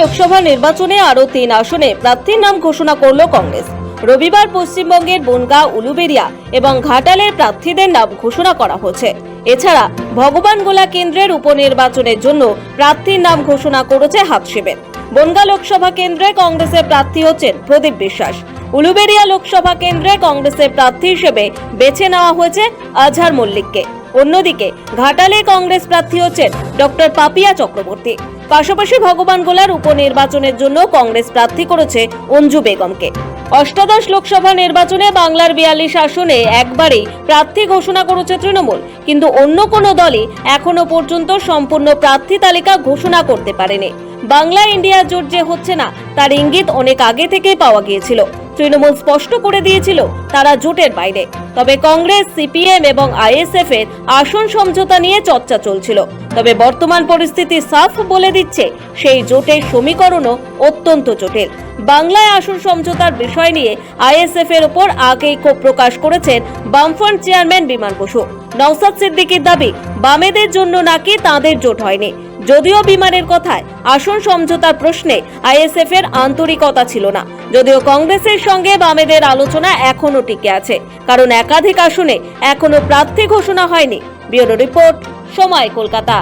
লোকসভা নির্বাচনে আরও তিন আসনে প্রার্থীর নাম ঘোষণা করল কংগ্রেস। রবিবার পশ্চিমবঙ্গের বনগাঁ উলুবেরিয়া এবং ঘাটালের প্রার্থীদের নাম ঘোষণা করা হয়েছে। এছাড়া ভগবানগোলা কেন্দ্রের উপনির্বাচনের জন্য প্রার্থীর নাম ঘোষণা করেছে হাতশিবের। বনগাঁ লোকসভা কেন্দ্রে কংগ্রেসের প্রার্থী হচ্ছেন প্রদীপ বিশ্বাস। উলুবেরিয়া লোকসভা কেন্দ্রে কংগ্রেসের প্রার্থী হিসেবে বেছে নেওয়া হয়েছে আজহার মল্লিককে। অন্যদিকে ঘাটালে কংগ্রেস প্রার্থী হচ্ছেন ডক্টর পাপিয়া চক্রবর্তী। পাশাপাশি ভগবানগোলার উপনির্বাচনের জন্য কংগ্রেস প্রার্থী করেছে অঞ্জু বেগমকে। অষ্টাদশ লোকসভা নির্বাচনে বাংলার বিয়াল্লিশ আসনে একবারেই প্রার্থী ঘোষণা করেছে তৃণমূল, কিন্তু অন্য কোনো দলই এখনও পর্যন্ত সম্পূর্ণ প্রার্থী তালিকা ঘোষণা করতে পারেনি। বাংলা ইন্ডিয়া জোট যে হচ্ছে না, তার ইঙ্গিত অনেক আগে থেকেই পাওয়া গিয়েছিল। তৃণমূল স্পষ্ট করে দিয়েছিল তারা জোটের বাইরে। তবে কংগ্রেস, সিপিএম এবং আইএসএফ এর আসন সমঝোতা নিয়ে চর্চা চলছিল। তবে বর্তমান পরিস্থিতি সাফ বলে দিচ্ছে সেই জোটের সমীকরণও অত্যন্ত জটিল। বাংলায় আসন সমঝোতার বিষয় নিয়ে আইএসএফ এর ওপর আগেই ক্ষোভ প্রকাশ করেছেন বামফ্রন্ট চেয়ারম্যান বিমান বসু। নওসাদ সিদ্দিকির দাবি, বামেদের জন্য নাকি তাদের জোট হয়নি। যদিও বিমানের কথায় আসন সমঝোতার প্রশ্নে আইএসএফ এর আন্তরিকতা ছিল না। যদিও কংগ্রেসের সঙ্গে বামেদের আলোচনা এখনও টিকে আছে, কারণ একাধিক আসনে এখনও প্রার্থী ঘোষণা হয়নি। ব্যুরো রিপোর্ট, সময় কলকাতা।